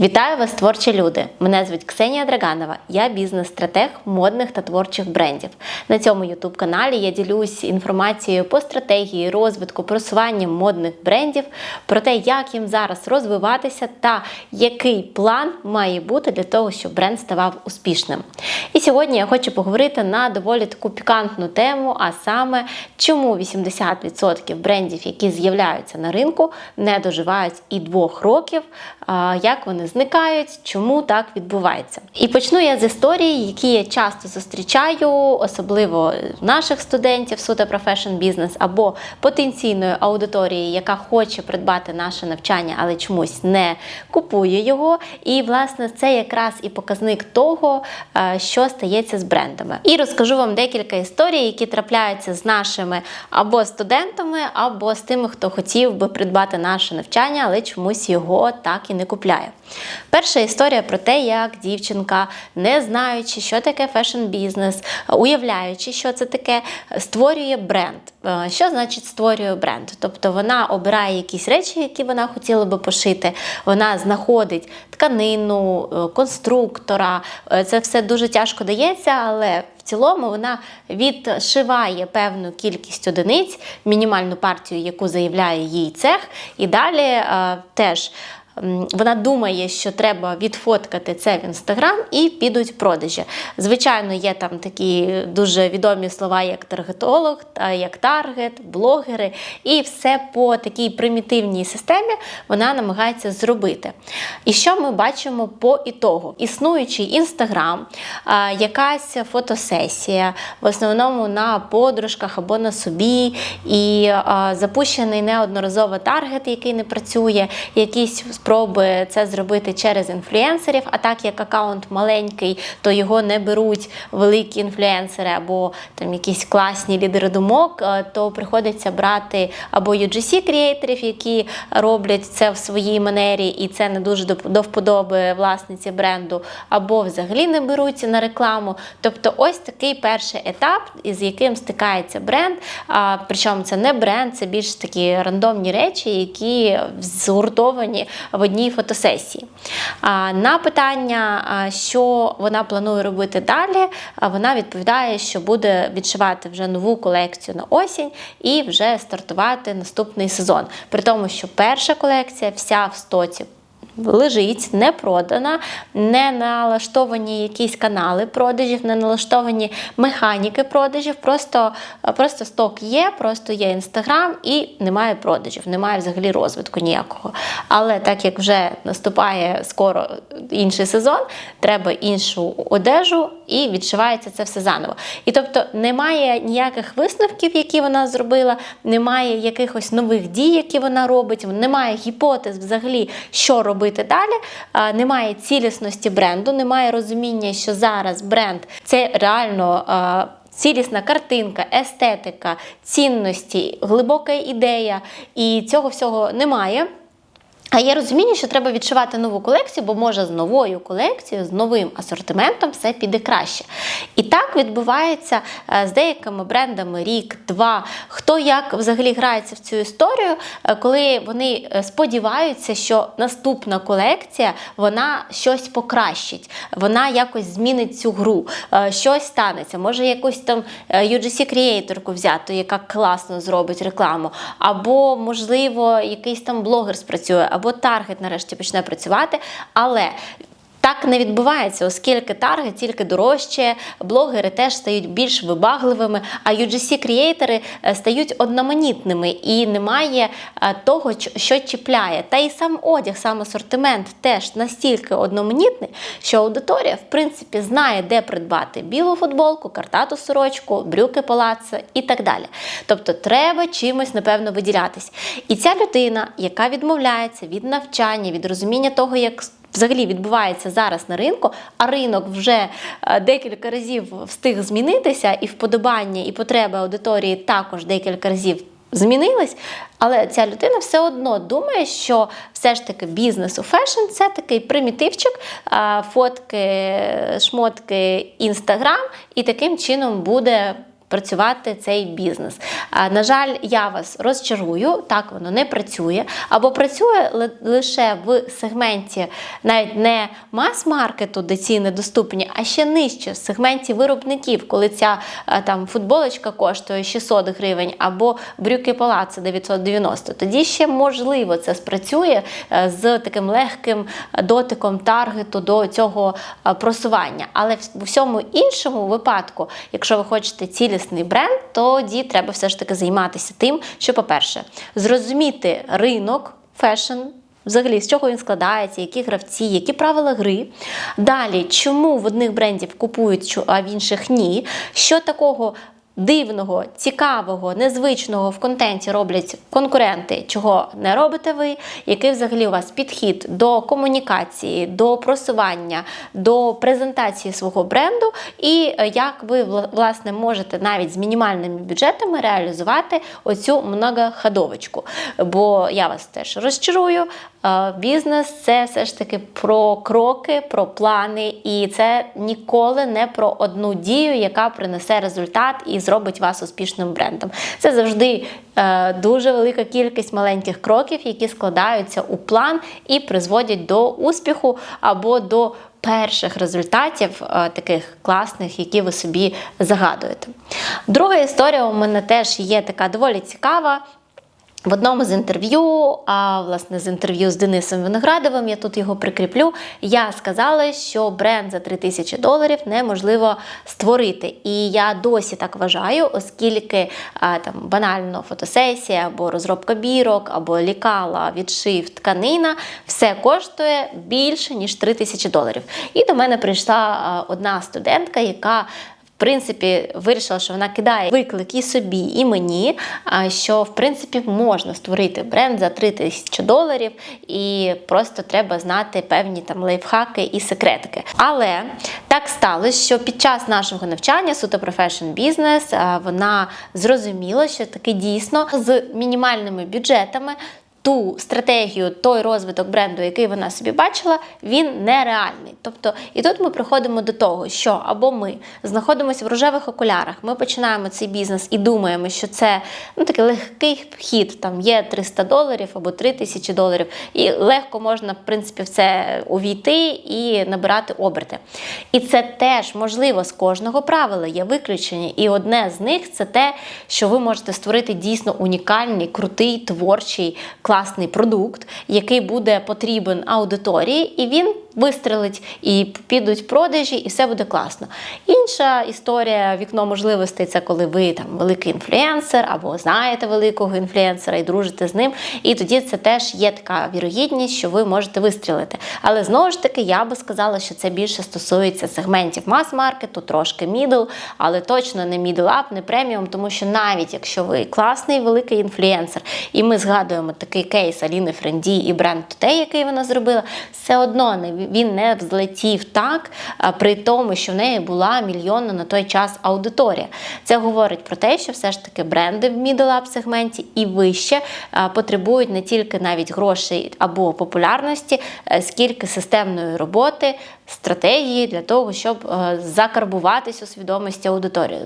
Вітаю вас, творчі люди! Мене звуть Ксенія Драганова. Я бізнес-стратег модних та творчих брендів. На цьому youtube каналі я ділюсь інформацією по стратегії розвитку просування модних брендів, про те, як їм зараз розвиватися та який план має бути для того, щоб бренд ставав успішним. І сьогодні я хочу поговорити на доволі таку пікантну тему, а саме чому 80% брендів, які з'являються на ринку, не доживають і двох років, як вони зникають, чому так відбувається. І почну я з історії, які я часто зустрічаю, особливо наших студентів суто профешн бізнес або потенційної аудиторії, яка хоче придбати наше навчання, але чомусь не купує його. І власне це якраз і показник того, е, що стається з брендами. І розкажу вам декілька історій, які трапляються з нашими або студентами, або з тими, хто хотів би придбати наше навчання, але чомусь його так і не купляє. Перша історія про те, як дівчинка, не знаючи, що таке фешн-бізнес, уявляючи, що це таке, створює бренд. Е, Що значить створює бренд? Тобто вона обирає якісь речі, які вона хотіла би пошити, вона знаходить тканину, е, конструктора. Е, Це все дуже тяжко дається, але в цілому вона відшиває певну кількість одиниць, мінімальну партію, яку заявляє їй цех, і далі е, теж. Вона думає, що треба відфоткати це в інстаграм і підуть продажі. Звичайно, є там такі дуже відомі слова, як таргетолог, як таргет, блогери, і все по такій примітивній системі вона намагається зробити. І що ми бачимо по ітогу? Існуючий інстаграм, якась фотосесія, в основному на подружках або на собі, і запущений неодноразово таргет, який не працює, якісь спроби це зробити через інфлюенсерів. А так як аккаунт маленький, то його не беруть великі інфлюенсери або там якісь класні лідери думок, е, то приходиться брати або UGC креаторів, які роблять це в своїй манері, і це не дуже до- до вподоби власниці бренду, або взагалі не беруться на рекламу. Тобто, ось такий перший етап, із яким стикається бренд. А, причому це не бренд, це більш такі рандомні речі, які згуртовані одній фотосесії. На питання, що вона планує робити далі, вона відповідає, що буде відшивати вже нову колекцію на осінь і вже стартувати наступний сезон. При тому, що перша колекція вся в стоці лежить, не продана, не налаштовані якісь канали продажів, не налаштовані механіки продажів. Просто, просто сток є, просто є інстаграм і немає продажів, немає взагалі розвитку ніякого. Але так як вже наступає скоро інший сезон, треба іншу одежу і відшивається це все заново. І тобто немає ніяких висновків, які вона зробила, немає якихось нових дій, які вона робить, немає гіпотез взагалі, що робити далі. Немає цілісності бренду, немає розуміння, що зараз бренд це реально. Цілісна картинка, естетика, цінності, глибока ідея, і цього всього немає. А є розуміння, що треба відшивати нову колекцію, бо може з новою колекцією, з новим асортиментом все піде краще. І так відбувається е, з деякими брендами рік, два. Хто як взагалі грається в цю історію, е, коли вони е, сподіваються, що наступна колекція вона щось покращить, вона якось змінить цю гру, щось станеться. Може, якусь там UGC креаторку взяти, яка класно зробить рекламу, або, можливо, якийсь там блогер спрацює, або таргет нарешті почне працювати. Але так не відбувається, оскільки таргет тільки дорожче, блогери теж стають більш вибагливими, а UGC-креатори стають одноманітними і немає е, того, що чіпляє. Та і сам одяг, сам асортимент теж настільки одноманітний, що аудиторія, в принципі, знає, де придбати білу футболку, картату сорочку, брюки палаццо і так далі. Тобто треба чимось, напевно, виділятись. І ця людина, яка відмовляється від навчання, від розуміння того, як взагалі відбувається зараз на ринку, а ринок вже е, декілька разів встиг змінитися, і вподобання, і потреби аудиторії також декілька разів. Змінились, але ця людина все одно думає, що все ж таки бізнес у фешн це такий примітивчик, фотки, шмотки, інстаграм, і таким чином буде працювати цей бізнес. На жаль, я вас розчарую, так воно не працює, або працює лише в сегменті навіть не мас-маркету, де ціни доступні, а ще нижче в сегменті виробників, коли ця е, там футболочка коштує 600 гривень, або брюки палаци 990. Тоді ще можливо це спрацює е, з таким легким дотиком таргету до цього е, просування. Але в всьому іншому випадку, якщо ви хочете цілісний бренд, тоді треба все ж таки займатися тим, що, по-перше, зрозуміти ринок фешн. Взагалі, з чого він складається, які гравці, які правила гри. Далі, чому в одних брендів купують, а в інших ні. Що такого дивного, цікавого, незвичного в контенті роблять конкуренти, чого не робите ви, який взагалі у вас підхід до комунікації, до просування, до презентації свого бренду, і е, як ви власне можете навіть з мінімальними бюджетами реалізувати оцю многоходовочку. Бо я вас теж розчарую. Е, Бізнес це все ж таки про кроки, про плани, і це ніколи не про одну дію, яка принесе результат і зробить вас успішним брендом. Це завжди е, дуже велика кількість маленьких кроків, які складаються у план і призводять до успіху або до перших результатів е, таких класних, які ви собі загадуєте. Друга історія у мене теж є така доволі цікава. В одному з інтерв'ю, а власне з інтерв'ю з Денисом Виноградовим, я тут його прикріплю. Я сказала, що бренд за 3000 доларів неможливо створити. І я досі так вважаю, оскільки там банально фотосесія або розробка бірок, або лікала, відшив, тканина, все коштує більше ніж 3000 доларів. І до мене прийшла одна студентка, яка принципі, вирішила, що вона кидає виклик і собі, і мені. Що в принципі можна створити бренд за 3 тисячі доларів, і просто треба знати певні там лайфхаки і секретики. Але так сталося, що під час нашого навчання суто профешн бізнес вона зрозуміла, що таки дійсно з мінімальними бюджетами ту стратегію, той розвиток бренду, який вона собі бачила, він нереальний. Тобто, і тут ми приходимо до того, що або ми знаходимося в рожевих окулярах, ми починаємо цей бізнес і думаємо, що це ну такий легкий вхід, там є 300 доларів або 3 тисячі доларів, і легко можна, в принципі, в це увійти і набирати оберти. І це теж можливо з кожного правила є виключення. І одне з них це те, що ви можете створити дійсно унікальний, крутий, творчий, класний продукт, який буде потрібен аудиторії, і він вистрелить, і підуть продажі, і все буде класно. Інша історія, вікно можливостей це коли ви там великий інфлюенсер або знаєте великого інфлюенсера і дружите з ним. І тоді це теж є така вірогідність, що ви можете вистрілити. Але знову ж таки, я би сказала, що це більше стосується сегментів мас-маркету, трошки мідл, але точно не мідл ап, не преміум, тому що навіть якщо ви класний великий інфлюенсер, і ми згадуємо такий кейс Аліни Френді і бренд Today, який вона зробила, все одно він не взлетів так, при тому, що в неї була мільйонна на той час аудиторія. Це говорить про те, що все ж таки бренди в middle-up сегменті і вище потребують не тільки навіть грошей або популярності, е, скільки системної роботи, стратегії для того, щоб е, закарбуватись у свідомості аудиторії,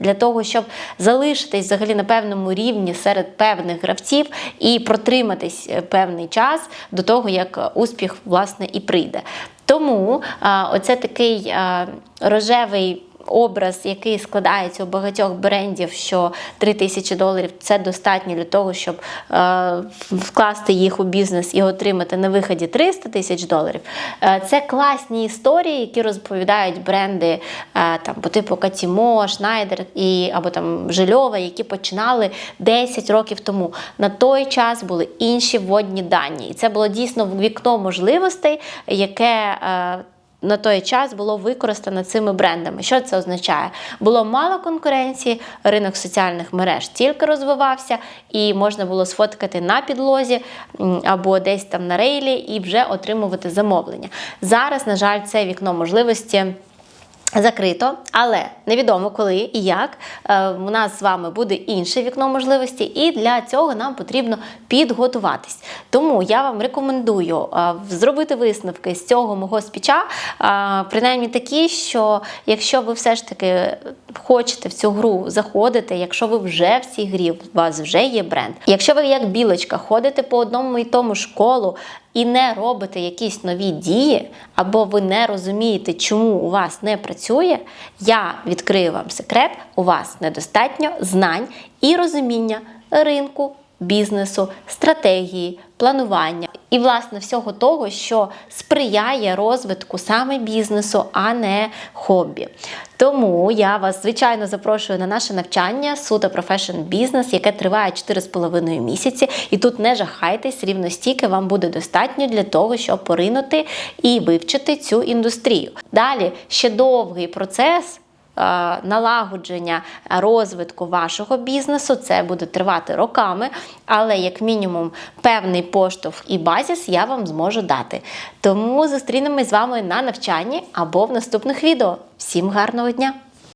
для того, щоб залишитись взагалі на певному рівні серед певних гравців і протриматись е, певний час до того, як е, успіх власне і прийде. Тому оце такий рожевий. Образ, який складається у багатьох брендів, що 3 тисячі доларів це достатньо для того, щоб е, вкласти їх у бізнес і отримати на виході 300 тисяч доларів. Е, це класні історії, які розповідають бренди е, там по типу Катімо, Шнайдер і або там Жильова, які починали 10 років тому. На той час були інші вводні дані, і це було дійсно вікно можливостей, яке е, на той час було використано цими брендами. Що це означає? Було мало конкуренції, ринок соціальних мереж тільки розвивався, і можна було сфоткати на підлозі або десь там на рейлі і вже отримувати замовлення. Зараз, на жаль, це вікно можливості Закрито, але невідомо коли і як. Е, У нас з вами буде інше вікно можливості, і для цього нам потрібно підготуватись. Тому я вам рекомендую е, зробити висновки з цього мого спіча, е, принаймні такі, що якщо ви все ж таки хочете в цю гру заходити, якщо ви вже в цій грі, у вас вже є бренд. Якщо ви як білочка ходите по одному і тому ж колу і не робите якісь нові дії, або ви не розумієте, чому у вас не працює, я відкрию вам секрет: у вас недостатньо знань і розуміння ринку, бізнесу, стратегії, планування і, власне, всього того, що сприяє розвитку саме бізнесу, а не хобі. Тому я вас, звичайно, запрошую на наше навчання суто Profession Business, яке триває 4,5 місяці. І тут не жахайтесь, рівно вам буде достатньо для того, щоб поринути і вивчити цю індустрію. Далі ще довгий процес налагодження розвитку вашого бізнесу. Це буде тривати роками, але як мінімум певний поштовх і базіс я вам зможу дати. Тому зустрінемось з вами на навчанні або в наступних відео. Всім гарного дня!